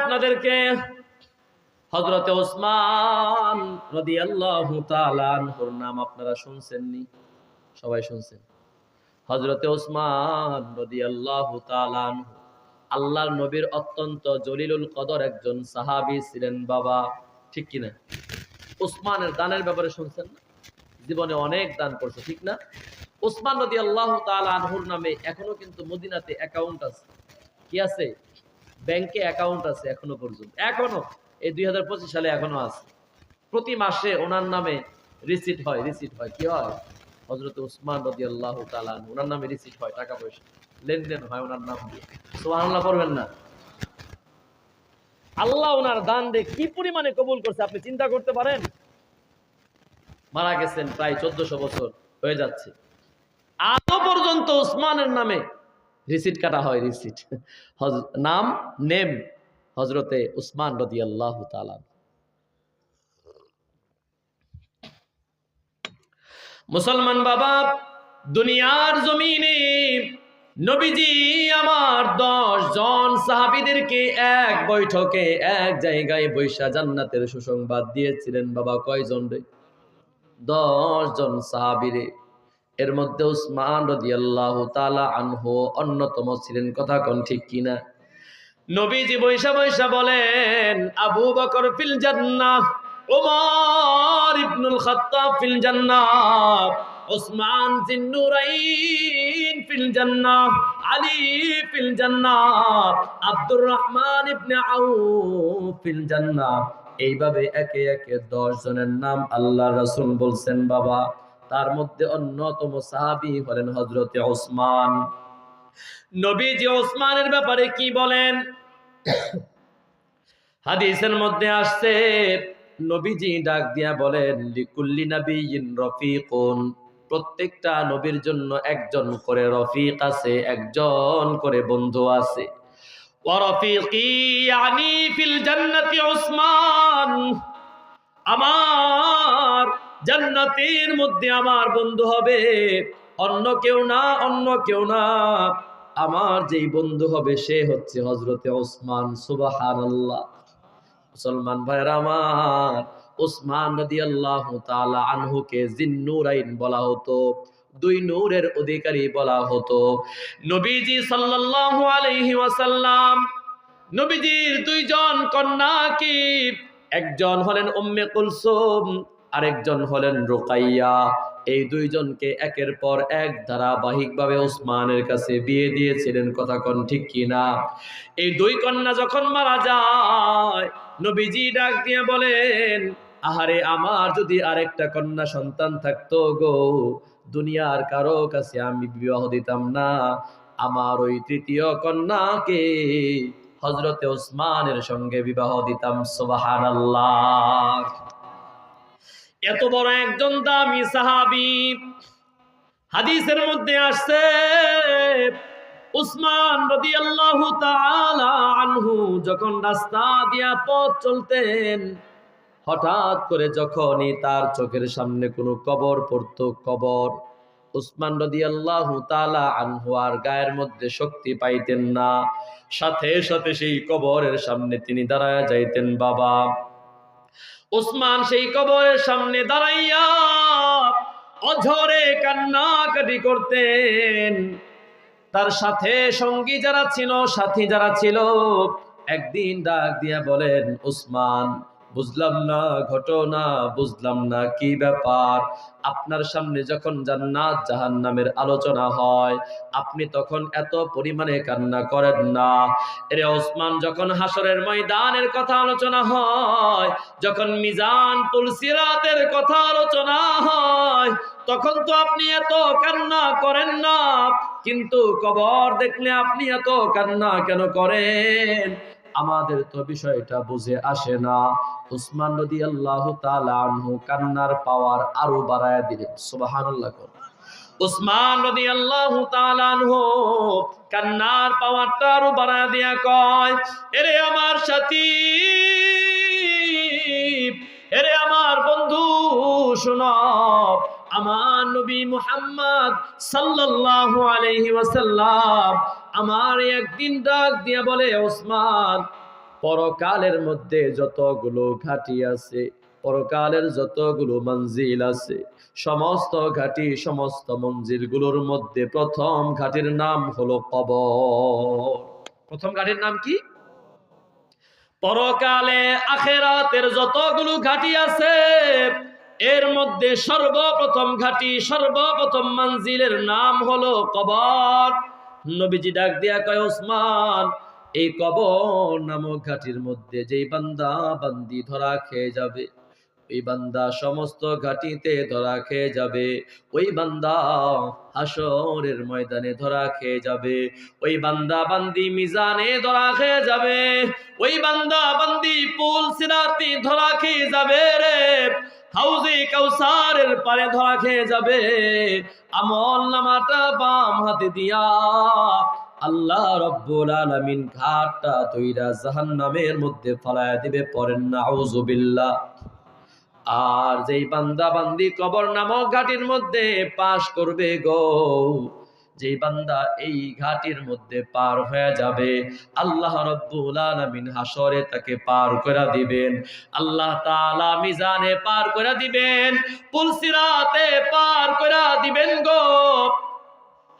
আপনাদেরকে হজরতে ওসমান রদি আল্লাহ তালানহর নাম আপনারা শুনছেননি? সবাই শুনছেন? হজরতে ওসমান রদি আল্লাহ তালানহ আল্লাহর নবীর অত্যন্ত জলিলুল কদর একজন সাহাবী ছিলেন বাবা। ঠিক কিনা? ওসমানের দানের ব্যাপারে শুনছেন না? জীবনে অনেক দান করছে, ঠিক না? ওসমান রদি আল্লাহ আনহুর নামে এখনও কিন্তু মদিনাতে অ্যাকাউন্ট আছে। কি আছে? ব্যাংকে অ্যাকাউন্ট আছে এখনও পর্যন্ত। এখনও, এই দুই সালে এখনও আছে। প্রতি মাসে ওনার নামে রিসিট হয় রিসিট হয়। কি হয়? হজরত উসমান রদি আল্লাহ তালান ওনার নামে রিসিট হয় টাকা পয়সা লেনদেন হয় ওনার নাম দিয়ে। সোহানুল্লাহ করবেন না। আল্লাহ ওনার দান দিয়ে কি পরিমাণে কবুল করছে, আপনি চিন্তা করতে পারেন? মারা গেছেন প্রায় চোদ্দশো বছর, হয়ে যাচ্ছে। আজও পর্যন্ত উসমানের নামে রিসিট কাটা হয়, রিসিট। নাম, নেম হজরতে উসমান রদি আল্লাহ মুসলমান বাবা, দুনিয়ার জমিনে নবীজি আমার দশ জন সাহাবিদেরকে এক বৈঠকে, এক জায়গায় বৈশা জান্নাতের সুসংবাদ দিয়েছিলেন। বাবা, কয়জন রে? দশ জন সাহাবিরে। এর মধ্যে উসমান রাদিয়াল্লাহু তাআলা আনহু অন্যতম ছিলেন। কথা কন ঠিক কিনা? নবীজি বৈশা বৈশা বলেন, আবু বকর ফিল জান্নাহ ওমর ইবনুল খাত্তাব ফিল জান্নাহ, উসমান জিন্নুরাইন ফিল জান্নাহ, আলী ফিল জান্নাহ আব্দুর রহমান ইবনে আউফ ফিল জান্নাহ। এইভাবে একে একে দশ জনের নাম আল্লাহ রাসূল বলছেন, বাবা। তার মধ্যে অন্যতম সাহাবী হলেন হযরতে ওসমান। নবীজি ওসমানের ব্যাপারে কি বলেন? হাদিসের মধ্যে আসছে, নবীজি ডাক দিয়া বলেন, লিকুল্লি নাবিয়িন রফিকুন। প্রত্যেকটা নবীর জন্য একজন করে রফিক আছে, একজন করে বন্ধু আছে। আমার জান্নাতের মধ্যে আমার বন্ধু হবে। অন্য কেউ না, অন্য কেউ না। আমার যেই বন্ধু হবে সে হচ্ছে হজরতে ওসমান, সুবাহানাল্লাহ। মুসলমান ভাইয়ের আমার, ওসমান নদী আল্লাহ তালা আনহুকে জিন্নুরাইন বলা হতো, দুই নূরের অধিকারী বলা হতো। নবীজি সাল্লাল্লাহু আলাইহি ওয়াসাল্লাম, নবীজির দুইজন কন্যা কি? একজন হলেন উম্মে কুলসুম আরেকজন হলেন রোকাইয়া। এই দুইজনকে একের পর এক ধারাবাহিকভাবে ওসমানের কাছে বিয়ে দিয়েছিলেন, কথা কন ঠিক কিনা? এই দুই কন্যা যখন মারা যায়, নবীজি ডাক দিয়ে বলেন, আহারে, আমার যদি আরেকটা কন্যা সন্তান থাকতো গো, দুনিয়ার কারও কাছে আমি বিবাহ দিতাম না। আমার ওই তৃতীয় কন্যাকে হজরতে ওসমানের সঙ্গে বিবাহ দিতাম সোবাহান এত বড় একজন দামি সাহাবি। হাদিসের মধ্যে আসছে, উসমান রাদিয়াল্লাহু তাআলা আনহু যখন রাস্তা দিয়া পথ চলতেন, হঠাৎ করে যখনই তার চোখের সামনে কোনো কবর পড়তো, কবর উসমান রাদিয়াল্লাহু তাআলা আনহু আর গায়ের মধ্যে শক্তি পাইতেন না। সাথে সাথে সেই কবরের সামনে তিনি দাঁড়ায় যাইতেন, বাবা। উসমান সেই কবরের সামনে দাঁড়াইয়া অঝরে কান্নাকাটি করতেন। তার সাথে সঙ্গী যারা ছিল, সাথী যারা ছিল, একদিন ডাক দিয়া বলেন উসমান বুঝলাম না ঘটনা, বুঝলাম না কি ব্যাপার। আপনার সামনে যখন জান্নাত জাহান্নামের আলোচনা হয়, আপনি তখন এত পরিমাণে কান্না করেন না। এরে ওসমান, যখন হাসরের ময়দানের কথা আলোচনা হয়, যখন মিজান তুলসিরাতের কথা আলোচনা হয়, তখন তো আপনি এত কান্না করেন না। কিন্তু কবর দেখলে আপনি এত কান্না কেন করেন? আমাদের তো বিষয়টা বুঝে আসে না। উসমান নদী আল্লাহ আনহু কান্নার পাওয়ার আরও বাড়ায় দিলেন। সুবহানাল্লাহ কর। উসমান নদী আল্লাহ আনহু কান্নার পাওয়ারটা আরও বাড়ায় দিয়া কয়, এরে আমার সাথী এরে আমার বন্ধু, শোনো, আমার নবী মুহাম্মদ সাল্লাল্লাহু আলাইহি ওয়াসাল্লাম আমার একদিন ডাক দিয়ে বলে, ওসমান, পরকালের মধ্যে যতগুলো ঘাটি আছে, পরকালের যতগুলো মঞ্জিল আছে, সমস্ত ঘাটি, সমস্ত মঞ্জিলগুলোর মধ্যে প্রথম ঘাটির নাম হলো কবর। প্রথম ঘাটির নাম কি? পরকালে আখেরাতের যতগুলো ঘাটি আছে, এর মধ্যে সর্বপ্রথম ঘাটি, সর্বপ্রথম মঞ্জিলের নাম হলো কবর। নবীজি ডাক দিয়া কয়, ওসমান, এই কবর নামক ঘাটির মধ্যে যেই বান্দা বান্দি ধরা খেয়ে যাবে ওই বান্দা সমস্ত ঘাটিতে ধরা খেয়ে যাবে, ওই বান্দা হাসরের ময়দানে ধরা খেয়ে যাবে, ওই বান্দা বান্দি মিজানে ধরা খেয়ে যাবে, ওই বান্দা বান্দি পুল সিরাতি ধরা খেয়ে যাবে রে হাউজে কাউসারের পারে ধরা খেয়ে যাবে। আমল নামাটা বাম হাতে দিয়া। আল্লাহ রব্বুল আলামিন ঘাটটা তৈরা জাহান্নামের মধ্যে ফলায় দিবে পরেন না আউযুবিল্লাহ আর যেই বান্দা বান্দি কবর নামক ঘাটির মধ্যে পাশ করবে গো যেই বান্দা এই ঘাটির মধ্যে পার হয়ে যাবে, আল্লাহ রব্বুল আলামিন হাসরে তাকে পার করে দিবেন। আল্লাহ তাআলা মিজানে পার করে দিবেন, পুলসিরাতে পার করে দিবেন গো।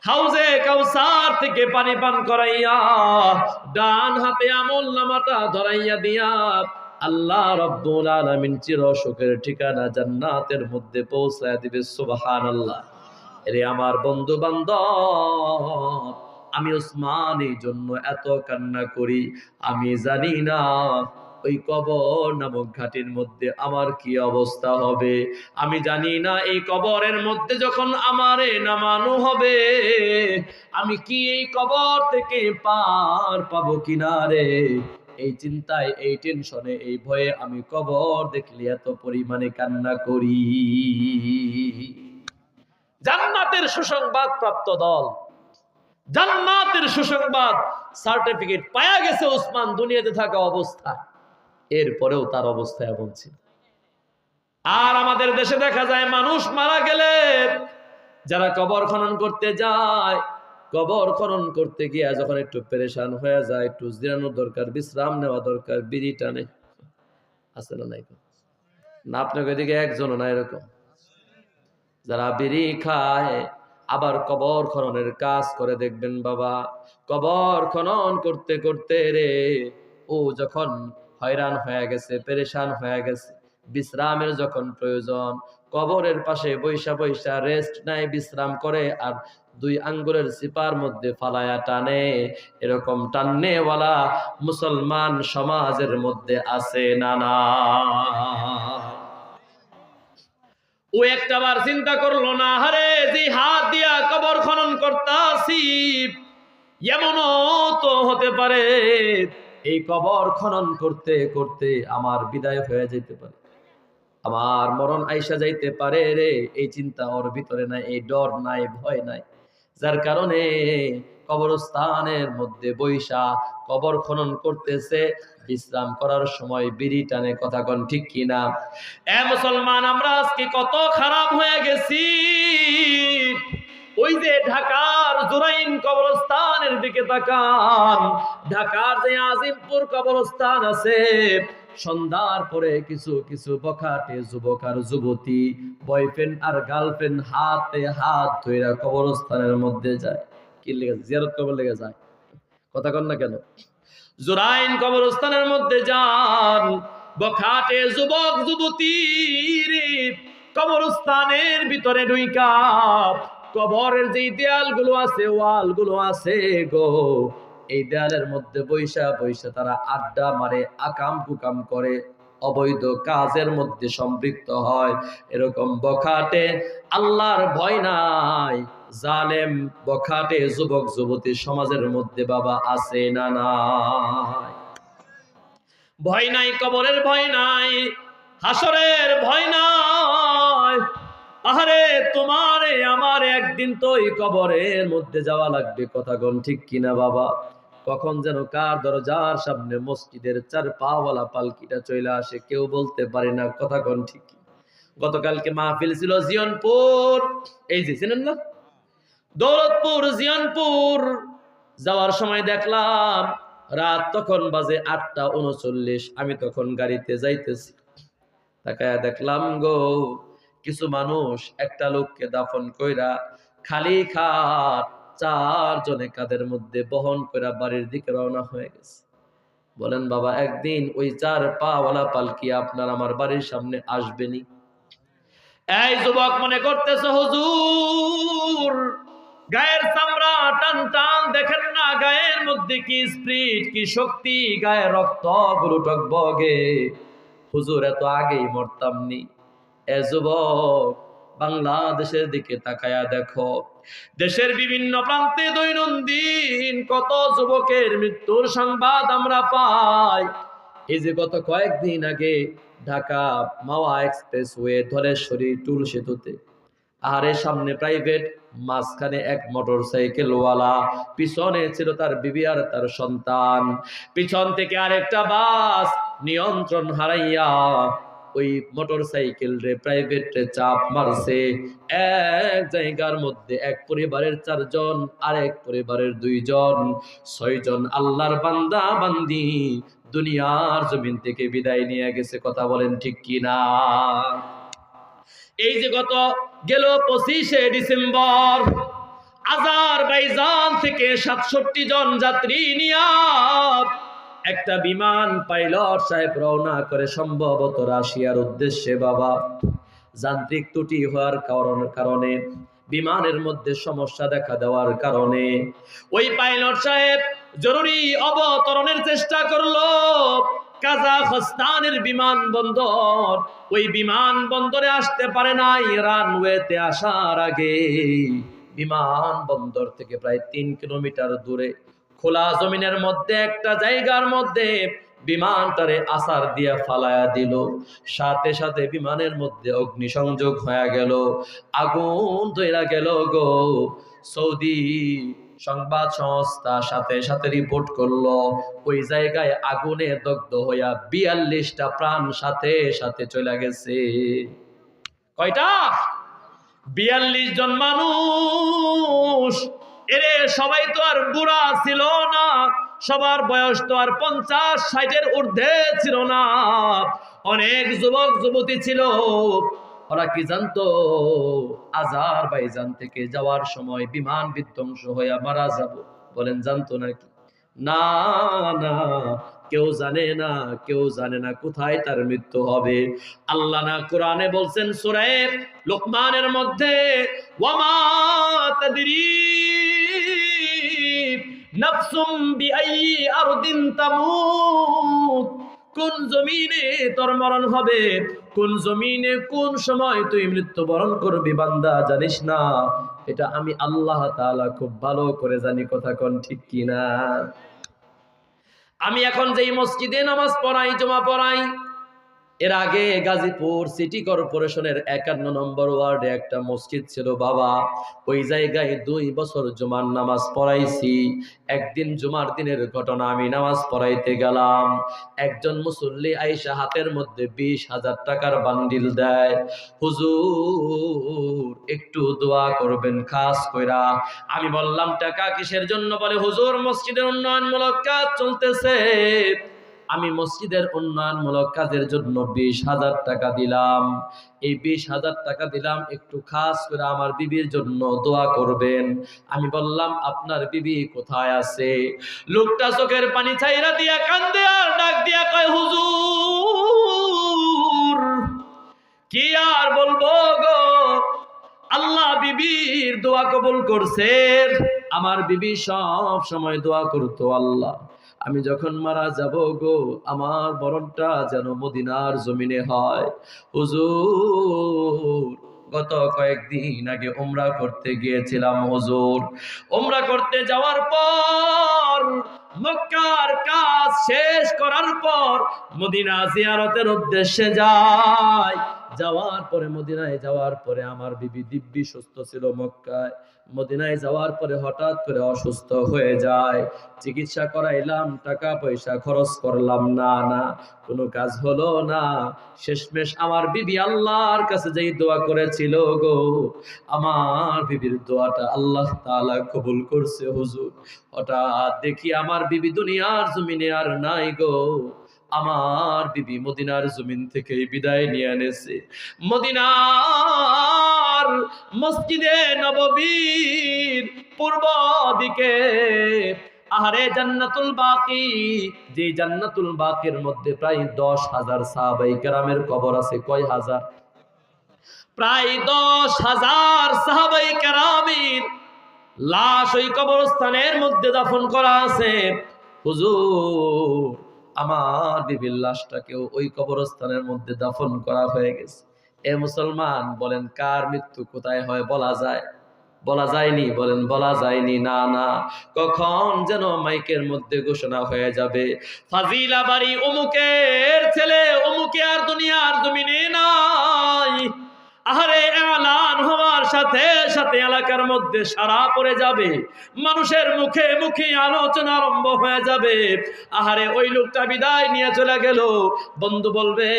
হাউজে কাউসার থেকে পানি পান করাইয়া, ডান হাতে আমল নামাটা ধরাইয়া দিয়া, আল্লাহ রব্বুল আলামিন চির সুখের ঠিকানা জান্নাতের মধ্যে পৌঁছায় দিবে, সুবহানাল্লাহ। রে আমার বন্ধু বান্ধব আমি ওসমান এই জন্য এত কান্না করি, আমি জানি না ওই কবর নামক ঘাটির মধ্যে আমার কি অবস্থা হবে। আমি জানি না এই কবরের মধ্যে যখন আমারে নামানো হবে, আমি কি এই কবর থেকে পার পাবো কিনা রে? এই চিন্তায়, এই টেনশনে, এই ভয়ে আমি কবর দেখলে এত পরিমাণে কান্না করি। জান্নাতের সুসংবাদ প্রাপ্ত দল। জান্নাতের সুসংবাদ সার্টিফিকেট পায়া গেছে ওসমান দুনিয়াতে থাকা অবস্থা এরপরেও তার অবস্থা এমন ছিল। আর আমাদের দেশে দেখা যায় মানুষ মারা গেলে যারা কবর খনন করতে যায়, কবর খনন করতে গিয়া যখন একটু পেরেশান হয়ে যায়, একটু জিরানোর দরকার, বিশ্রাম নেওয়া দরকার, বিড়ি টানে। আছে না নাই না, আপনাকে এদিকে একজনও না, এরকম। যারা বিড়ি খায়, আবার কবর খননের কাজ করে দেখবেন বাবা। কবর খনন করতে করতে রে, ও যখন হয়রান হয়ে গেছে, পেরেশান হয়ে গেছে, বিশ্রামের যখন প্রয়োজন, কবরের পাশে বৈশা বৈশা রেস্ট নাই বিশ্রাম করে আর দুই আঙ্গুলের সিপার মধ্যে ফালায়া টানে। এরকম টান্নেওয়ালা মুসলমান সমাজের মধ্যে আছে না না ও একটাবার চিন্তা করল, না হারে যে হাত দিয়া কবর খনন করতাছি। এমনও তো হতে পারে, এই কবর খনন করতে করতে আমার বিদায় হয়ে যেতে পারে। আমার মরণ আইসা যাইতে পারে রে, এই চিন্তা ওর ভিতরে নাই, এই ডর নাই, ভয় নাই। যার কারণে কবরস্থানের মধ্যে বৈশা কবর খনন করতেছে। বিশ্রাম করার সময় বিড়ি টানে কথা কন, ঠিক কিনা এ মুসলমান, আমরা আজকে কত খারাপ হয়ে গেছি। ওই যে ঢাকার জুরাইন কবরস্থানের দিকে তাকান। ঢাকার যে আজিমপুর কবরস্থান আছে, সন্ধ্যার পরে কিছু কিছু বখাটে যুবক আর যুবতী বয়ফ্রেন্ড আর গার্লফ্রেন্ড হাতে হাত ধইরা কবরস্থানের মধ্যে যায়। কি লেগে জিয়ারত কবর লেগে যায়। কথা কন না কেন? জুরাইন কবরস্থানের মধ্যে যান। বখাটে যুবক কবরস্থানের ভিতরে ঢুইকা। কবরের যে আছে আছে গো। এই দেয়ালের মধ্যে বৈশা বৈশা তারা আড্ডা মারে, আকাম কুকাম করে। অবৈধ কাজের মধ্যে সম্পৃক্ত হয়। এরকম বখাটে আল্লাহর ভয় নাই। জালেম, বখাটে যুবক, যুবতী সমাজের মধ্যে বাবা আছে না নাই? ভয় নাই, কবরের ভয় নাই, হাসরের ভয় নাই। আহারে, তোমারে আমার একদিন তো এই কবরের মধ্যে যাওয়া লাগবে। কথা গন ঠিক কিনা বাবা? কখন যেন কার দরজার সামনে মসজিদের চার পাওয়ালা পালকিটা চলে আসে, কেউ বলতে পারে না কথা গন ঠিক গতকালকে মাহফিল ছিল জিয়নপুর। এই যে চিনেন না? দৌলতপুর, জিয়নপুর। যাওয়ার সময় দেখলাম রাত তখন বাজে আটটা উনচল্লিশ, আমি তখন গাড়িতে যাইতেছি। তাকায় দেখলাম গো, কিছু মানুষ একটা লোককে দাফন কইরা খালি খাট চারজনে কাদের মধ্যে বহন কইরা বাড়ির দিকে রওনা হয়ে গেছে। বলেন, বাবা, একদিন ওই চার পাওয়ালা পালকি আপনার আমার বাড়ির সামনে আসবেনি? এই যুবক, মনে করতেছে হুজুর? গায়ের চামড়া টান টান দেখেন না? গায়ের মধ্যে কি স্প্রিট কি শক্তি? গায়ের রক্তগুলো টকবগে। হুজুর, এত আগেই মরতামনি এ যুবক বাংলাদেশের দিকে তাকায়া দেখো। দেশের বিভিন্ন প্রান্তে দৈনন্দিন কত যুবকের মৃত্যুর সংবাদ আমরা পাই। এই যে গত কয়েকদিন আগে Dhaka Mawa express way Dhaleshwari toll সেতুতে আহারের সামনে প্রাইভেট, মাঝখানে এক মোটর সাইকেলওয়ালা পিছনে ছিল তার বিবি আর তার সন্তান। পিছন থেকে আরেকটা বাস নিয়ন্ত্রণ হারাইয়া ওই মোটর সাইকেল রে প্রাইভেট রে চাপ মারছে। এক জায়গার মধ্যে এক পরিবারের চারজন, আরেক পরিবারের দুইজন। ছয়জন আল্লাহর বান্দা, বান্দি। দুনিয়ার জমিন থেকে বিদায় নিয়ে গেছে, কথা বলেন ঠিক কি না এই যে গত গেল পঁচিশে ডিসেম্বর, আজারবাইজান থেকে সাতষট্টি জন যাত্রী নিয়া একটা বিমান পাইলট সাহেব রওনা করে সম্ভবত রাশিয়ার উদ্দেশ্যে, বাবা, যান্ত্রিক ত্রুটি হওয়ার কারণ- বিমানের মধ্যে সমস্যা দেখা দেওয়ার কারণে। ওই পাইলট সাহেব জরুরি অবতরণের চেষ্টা করল। কাজাখস্তানের বিমানবন্দর ওই বিমানবন্দরে আসতে পারে নাই রানওয়েতে আসার আগে। বিমানবন্দর থেকে প্রায় তিন কিলোমিটার দূরে খোলা জমিনের মধ্যে, একটা জায়গার মধ্যে বিমানটারে আসার দিয়া ফালায়া দিল। সাথে সাথে বিমানের মধ্যে অগ্নিসংযোগ হয়ে গেল। আগুন ধইরা গেল গো। সৌদি সংবাদ সংস্থা সাথে সাথে রিপোর্ট করল, ওই জায়গায় আগুনে দগ্ধ হইয়া বিয়াল্লিশটা প্রাণ সাথে সাথে চলে গেছে। কয়টা? বিয়াল্লিশ জন মানুষ এরে সবাই তো আর বুড়া ছিল না। সবার বয়স তো আর পঞ্চাশ, ষাটের ঊর্ধ্বে ছিল না। অনেক যুবক, যুবতী ছিল। ওরা কি জানতো? আজার বাইজান থেকে যাওয়ার সময় বিমান বিধ্বংস মারা যাব। বলেন, জানতো নাকি? না না, কেউ জানে না, কেউ জানে না কোথায় তার মৃত্যু হবে। আল্লাহ না কোরআনে বলছেন সুরায়ে লোকমানের মধ্যে ওয়ামা তাদরি নাফসুম বিআই আরদিন তামুত। কোন জমিনে তোর মরণ হবে? কোন জমিনে কোন সময় তুই মৃত্যুবরণ করবি বান্দা? জানিস না? এটা আমি আল্লাহ তাআলা খুব ভালো করে জানি। কথা কোন ঠিক কিনা? আমি এখন যেই মসজিদে নামাজ পড়াই, জমা পড়াই এর আগে গাজীপুর সিটি কর্পোরেশনের একান্ন নম্বর ওয়ার্ডে একটা মসজিদ ছিল, বাবা। ওই জায়গায় দুই বছর জুমার নামাজ পড়াইছি। একদিন জুমার দিনের ঘটনা, আমি নামাজ পড়াইতে গেলাম। একজন মুসল্লি আইসা হাতের মধ্যে বিশ হাজার টাকার বান্ডিল দেয়। হুজুর, একটু দোয়া করবেন, খাস কইরা। আমি বললাম, টাকা কিসের জন্য? বলে, হুজুর, মসজিদের উন্নয়নমূলক কাজ চলতেছে। আমি মসজিদের উন্নয়নমূলক কাজের জন্য বিশ হাজার টাকা দিলাম। এই বিশ হাজার টাকা দিলাম, একটু খাস করে আমার বিবির জন্য দোয়া করবেন। আমি বললাম, আপনার বিবি কোথায় আছে? লোকটা চোখের পানি ছাইরা দিয়া কান্দে আর ডাক দিয়া কয়, হুজুর, কি আর বলব গো? আল্লাহ বিবির দোয়া কবুল করছে। আমার বিবি সব সময় দোয়া করতো আল্লাহ। আমি যখন মারা যাব গো, আমার মরণটা যেন মদিনার জমিনে হয়। হুজুর, গত কয়েকদিন আগে ওমরা করতে গিয়েছিলাম হুজুর। ওমরা করতে যাওয়ার পর, মক্কার কাজ শেষ করার পর মদিনা জিয়ারতের উদ্দেশ্যে যায় যাওয়ার পরে, মদিনায় যাওয়ার পরে আমার বিবি দিব্যি সুস্থ ছিল মক্কায়। মদিনায় যাওয়ার পরে হঠাৎ করে অসুস্থ হয়ে যায়। চিকিৎসা করাইলাম, টাকা পয়সা খরচ করলাম, না না, কোনো কাজ হলো না। শেষমেশ আমার বিবি আল্লাহর কাছে যেই দোয়া করেছিল গো, আমার বিবির দোয়াটা আল্লাহ তাআলা কবুল করছে হুজুর। হঠাৎ দেখি আমার বিবি দুনিয়ার জমিনে আর নাই গো। আমার বিবি মদিনার জমিন থেকে বিদায় নিয়ে এনেছে। মদিনার মসজিদে নববীর পূর্ব দিকে। আহারে জান্নাতুল বাকি। যে জান্নাতুল বাকির মধ্যে প্রায় দশ হাজার সাহাবাই কেরামের কবর আছে। কয় হাজার? প্রায় দশ হাজার সাহাবাই কেরামের লাশ ওই কবরস্থানের মধ্যে দাফন করা আছে। হুজুর, আমার বিবির লাশটাকেও ওই কবরস্থানের মধ্যে দাফন করা হয়ে গেছে। এ মুসলমান, বলেন, কার মৃত্যু কোথায় হয় বলা যায়? বলা যায়নি, বলেন, বলা যায়নি, না না। কখন যেন মাইকের মধ্যে ঘোষণা হয়ে যাবে? ফাজিলা বাড়ি অমুকের ছেলে, অমুকে আর দুনিয়ার জমিনে নাই। আহারে, এলান হওয়ার সাথে সাথে এলাকার মধ্যে সারা পড়ে যাবে। মানুষের মুখে মুখে আলোচনা আরম্ভ হয়ে যাবে। আহারে, ওই লোকটা বিদায় নিয়ে চলে গেল। বন্ধু বলবে,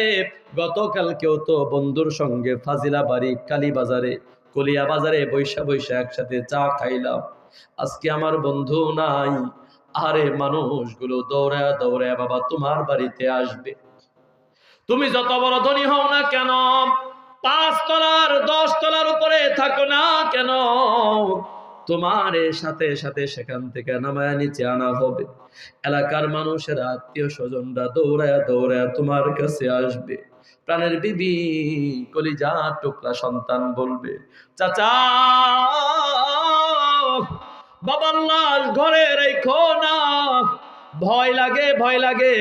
গতকালকেও তো বন্ধুর সঙ্গে ফাজিলা বাড়ি কালীবাজারে কলিয়া বাজারে বৈশা বৈশা একসাথে চা খাইলাম। আজকে আমার বন্ধু নাই। আরে মানুষগুলো দৌড়া দৌড়া বাবা, তোমার বাড়িতে আসবে। তুমি যত বড় ধনী হও না কেন? পাঁচ তলার, দশ তলার উপরে থাকো না কেন? তোমার সাথে সাথে সেখান থেকে নামায় নিচে আনা হবে। এলাকার মানুষের আত্মীয় স্বজনরা দৌড়ায় দৌড়ায় তোমার কাছে আসবে। প্রাণের বিবি, কলিজা, টুকরা সন্তান বলবে, চাচা বাবার লাশ ঘরে রেখো না ভয় লাগে ভয় লাগে।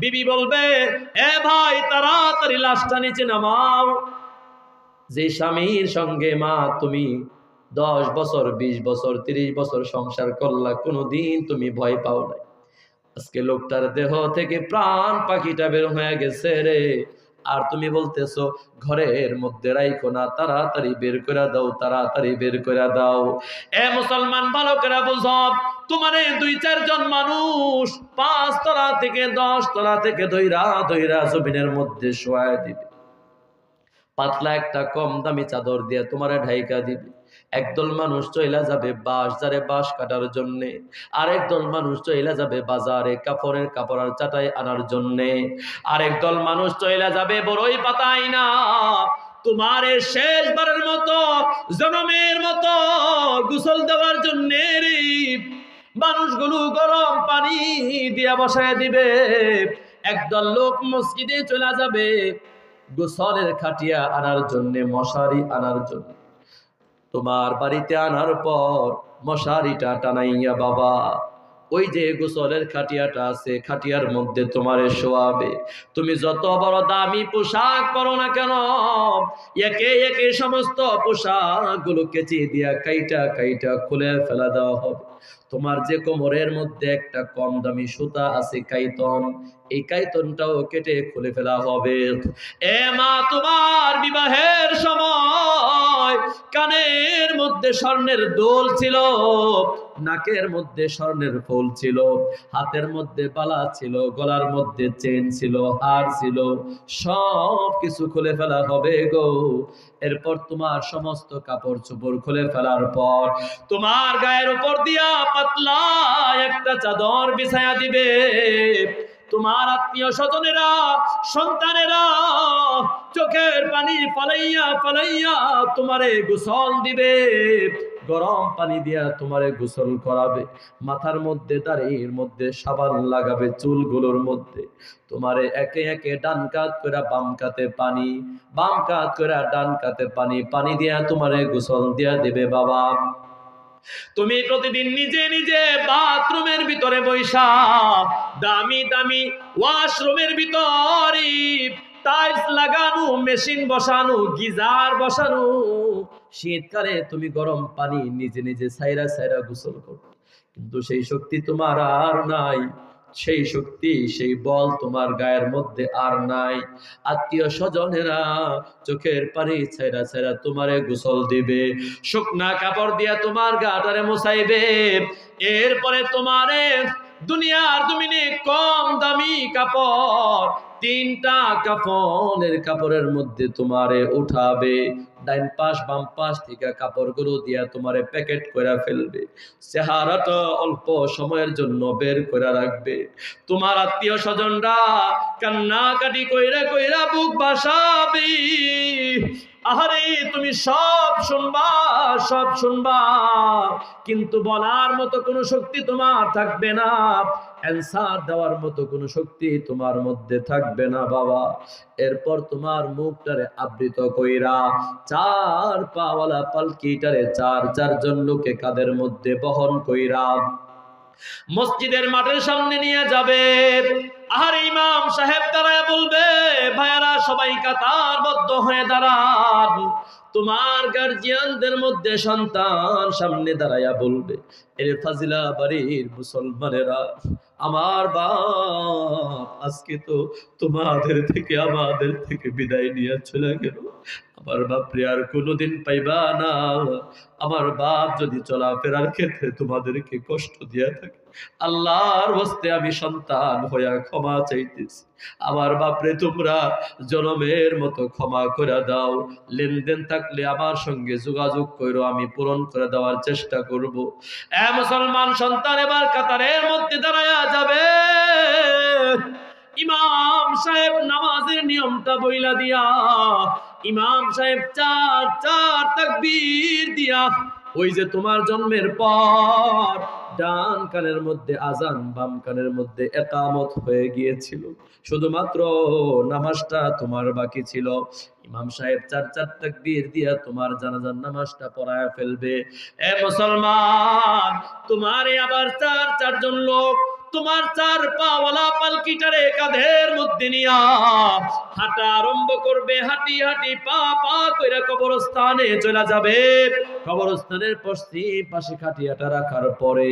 বিবি বলবে, এ ভাই, তাড়াতাড়ি লাশটা নিচে নামাও। যে স্বামীর সঙ্গে মা, তুমি দশ বছর, বিশ বছর, তিরিশ বছর সংসার করলা, কোনোদিন তুমি ভয় পাও নাই। আজকে লোকটার দেহ থেকে প্রাণ পাখিটা বের হয়ে গেছে রে। আর তুমি বলতেছো, ঘরের মধ্যে রাইখো না, তাড়াতাড়ি বের করে দাও, তাড়াতাড়ি বের করে দাও। এ মুসলমান বালকেরা বুঝব তোমারে দুই চারজন মানুষ পাঁচ তলা থেকে, দশ তলা থেকে দইরা দইরা জমিনের মধ্যে শোয়া দিবে। পাতলা একটা কম দামি চাদর দিয়ে তোমারে ঢাইকা দিবে। একদল মানুষ চইলা যাবে বাঁশ, যারে বাঁশ কাটার জন্যে। আরেক দল মানুষ চইলা যাবে বাজারে কাপড়ের কাপড় আর চাটাই আনার জন্যে। আরেক দল মানুষ চইলা যাবে বড়ই পাতাই না। তোমার শেষবারের মতো, জনমের মতো, গোসল দেওয়ার জন্য রে। মানুষগুলো গরম পানি দিয়া বসায় দিবে। একদল লোক মসজিদে চলে যাবে, গোসলের খাটিয়া আনার জন্য, মশারি আনার জন্য। তোমার বাড়িতে আনার পর মশারিটা টানাইয়া বাবা ওই যে গোসলের খাটিয়াটা আছে, খাটিয়ার মধ্যে তোমারে শোয়াবে। তুমি যত বড় দামি পোশাক পরো না কেন, একে একে সমস্ত পোশাকগুলো কেচে দিয়া কাইটা কাইটা খুলে ফেলা দেওয়া হবে। তোমার যে কোমরের মধ্যে একটা কম দামি সুতা আছে, কাইতন, এই কাইতনটাও কেটে খুলে ফেলা হবে। এ মা, তোমার বিবাহের সময় কানের মধ্যে স্বর্ণের দোল ছিল। নাকের মধ্যে স্বর্ণের ফুল ছিল, হাতের মধ্যে বালা ছিল, গলার মধ্যে চেন ছিল, হার ছিল, সব কিছু খুলে ফেলা হবে গো। এরপর তোমার সমস্ত কাপড় চোপড় খুলে ফেলার পর তোমার গায়ের উপর দিয়া পাতলা একটা চাদর বিছায়া দিবে। তোমার আত্মীয় স্বজনেরা, সন্তানেরা চোখের পানি ফালাইয়া ফালাইয়া তোমারে গোসল দিবে। গরম পানি দিয়া তোমারে গোসল করাবে। মাথার মধ্যে দাঁড়িয়ে মধ্যে সাবান লাগাবে চুলগুলোর মধ্যে। তোমারে একে একে ডান কাত করে বাম কাতে পানি, বাম কাত করে ডান কাতে পানি পানি দিয়া তোমারে গোসল দিয়া দেবে বাবা। তুমি প্রতিদিন নিজে নিজে বাথরুমের ভিতরে বৈশা, দামি দামি ওয়াশরুমের ভিতরে টাইলস লাগানো মেশিন বসানো, গিজার বসানো। শীতকালে তুমি গরম পানি নিজে নিজে সাইরা সাইরা গোসল করো। কিন্তু সেই শক্তি তোমার আর নাই। সেই শক্তি, সেই বল তোমার গায়ের মধ্যে আর নাই। আত্মীয় স্বজনেরা চোখের পানি ছেড়া ছেড়া তোমারে গোসল দিবে। শুকনা কাপড় দিয়া তোমার গাটারে মুছাইবে। এরপরে তোমারে দুনিয়ার জমিনে কম দামি কাপড়, তিনটা কাপড়ের কাপড়ের মধ্যে তোমারে উঠাবে। ডাইন পাশ, বাম পাশ থেকে কাপড়গুলো দিয়া তোমারে প্যাকেট করে ফেলবে। চেহারাটা অল্প সময়ের জন্য বের করে রাখবে। তোমার আত্মীয় স্বজনরা কান্নাকাটি কইরা কইরা বুক বাসাবি। আহারে, তুমি সব শুনবা সব শুনবা। কিন্তু বলার মতো কোনো শক্তি তোমার থাকবে না। অ্যান্সার দেওয়ার মতো কোনো শক্তি তোমার মধ্যে থাকবে না, বাবা। এরপর তোমার মুখটারে আবৃত কইরা চার পাওয়ালা পালকিটারে চার চারজন লোকে কাদের মধ্যে বহন কইরা মসজিদের মাঠের সামনে নিয়ে যাবে। আর ইমাম সাহেব তারা বলবে ভাইয়ারা, সবাই কাতারবদ্ধ হয়ে দাঁড়ান। তোমার গার্জিয়ানদের মধ্যে সন্তান সামনে দাঁড়াইয়া বলবে, এর ফাজিলা বাড়ির মুসলমানেরা, আমার বাপ আজকে তো তোমাদের থেকে, আমাদের থেকে বিদায় নিয়ে চলে গেল। আমার বাপরে আর কোনোদিন পাইবা না। আমার বাপ যদি চলাফেরার ক্ষেত্রে তোমাদেরকে কষ্ট দিয়া থাকে, আল্লাহর হস্তে আমি সন্তান হইয়া ক্ষমা চাইতেছি। আমার বাপরে তোমরা জনমের মতো ক্ষমা করে দাও। লেনদেন থাকলে আমার সঙ্গে যোগাযোগ করো আমি পূরণ করে দেওয়ার চেষ্টা করব। এ মুসলমান সন্তান, এবার কাতারের মধ্যে দাঁড়ায়া যাবে। ইমাম সাহেব নামাজের নিয়মটা বইলা দিয়া ইমাম সাহেব চার চার তাকবীর দিয়া, ওই যে তোমার জন্মের পর ডান কানের মধ্যে আজান বাম কানের মধ্যে একামত হয়ে গিয়েছিল। শুধুমাত্র নামাজটা তোমার বাকি ছিল। ইমাম সাহেব চার চার তাকবীর দিয়া তোমার জানাজার নামাজটা পড়ায় ফেলবে। এ মুসলমান, তোমারে আবার চার, চারজন লোক তোমার চার পাওয়ালা পালকিটারে কাঁধের মধ্যে নিয়া হাঁটা আরম্ভ করবে, হাঁটি হাঁটি পা পা কইরা কবরস্থানে চলে যাবে। কবরস্থানের পশ্চিম পাশে খাটিয়াটা রাখার পরে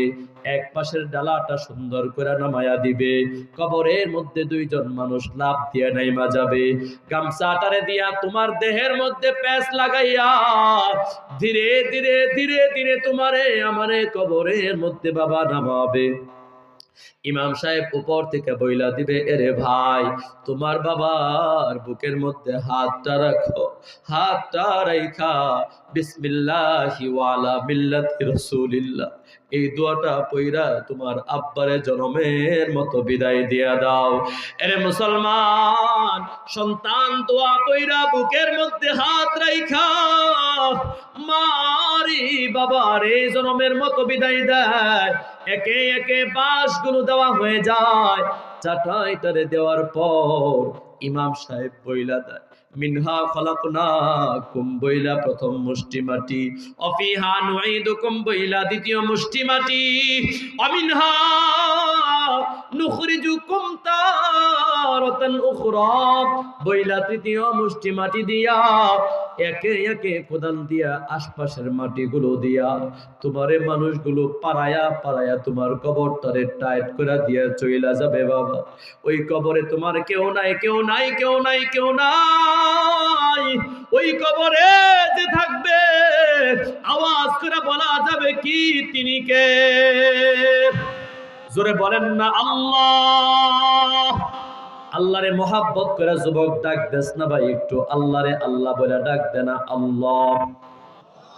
এক পাশের ডালাটা সুন্দর করে নামায়া দিবে। কবরের মধ্যে দুইজন মানুষ লাভ দিয়ে নাইমা যাবে। গামছাটারে দিয়া তোমার দেহের মধ্যে প্যাচ লাগাইয়া ধীরে ধীরে ধীরে ধীরে তোমারে, আমারে কবরের মধ্যে বাবা নামাবে। ইমাম সাহেব উপর থেকে বইলা দিবে, এরে ভাই, তোমার বাবার বুকের মধ্যে হাতটা রাখো, হাতটা রাইখা, বিসমিল্লাহি ওয়ালা মিল্লাতি রাসূলিল্লাহ। এই দোয়াটা পইরা তোমার আব্বারে জনমের মতো বিদায় দিয়া দাও। এরে মুসলমান, সন্তান দোয়া পইরা বুকের মধ্যে হাত রাইখা। মারি বাবার এই জনমের মতো বিদায় দেয়। একে একে বাসগুলো দেওয়া হয়ে যায়। চাটাইটারে দেওয়ার পর ইমাম সাহেব বইলা দেয়, মিনহা খলাকনা কুম বইলা প্রথম মুষ্টি মাটি, অফিহা নুঈদুকুম বইলা দ্বিতীয় মুষ্টি মাটি, অমিনহা নুখরিজুকুম তারাতান উখরা, বইলা তৃতীয় মুষ্টি মাটি দিয়া, একে একে কোদাল দিয়া, আশপাশের মাটিগুলো দিয়া, তোমারে মানুষগুলো পাড়ায়া পাড়ায়া তোমার কবরটারে টাইট করে দিয়া চইলা যাবে বাবা। ওই কবরে তোমার কেউ নাই কেউ নাই কেউ নাই কেউ নাই। ওই কবরে যে থাকবে, আওয়াজ করে বলা যাবে কি তিনি কে? জোরে বলেন না, আল্লাহ। আল্লাহরে মোহাব্বত করে যুবক ডাক দেস না ভাই একটু। আল্লাহরে আল্লাহ বলে ডাক দে না, আল্লাহ।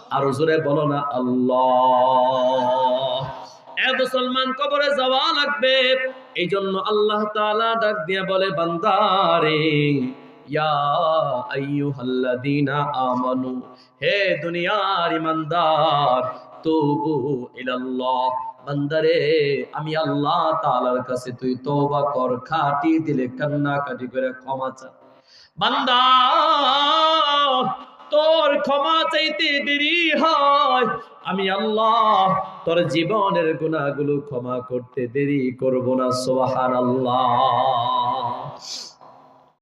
আর জোরে বলো না, আল্লাহ। এ মুসলমান কবরে যাওয়া লাগবে। এই জন্য আল্লাহ তাআলা ডাক দিয়ে বলে, বান্দারে হে দুনিয়ার ইমানদার, তুবু ইলাল্লাহ। বান্দারে, আমি আল্লাহ তাআলার কাছে তুই তওবা কর, খাটি দিলে কান্নাকাটি করে ক্ষমা চা বান্দা, তোর ক্ষমা চাইতে দেরি হয়। আমি আল্লাহ তোর জীবনের গুণাগুলো ক্ষমা করতে দেরি করব না সোহান আল্লাহ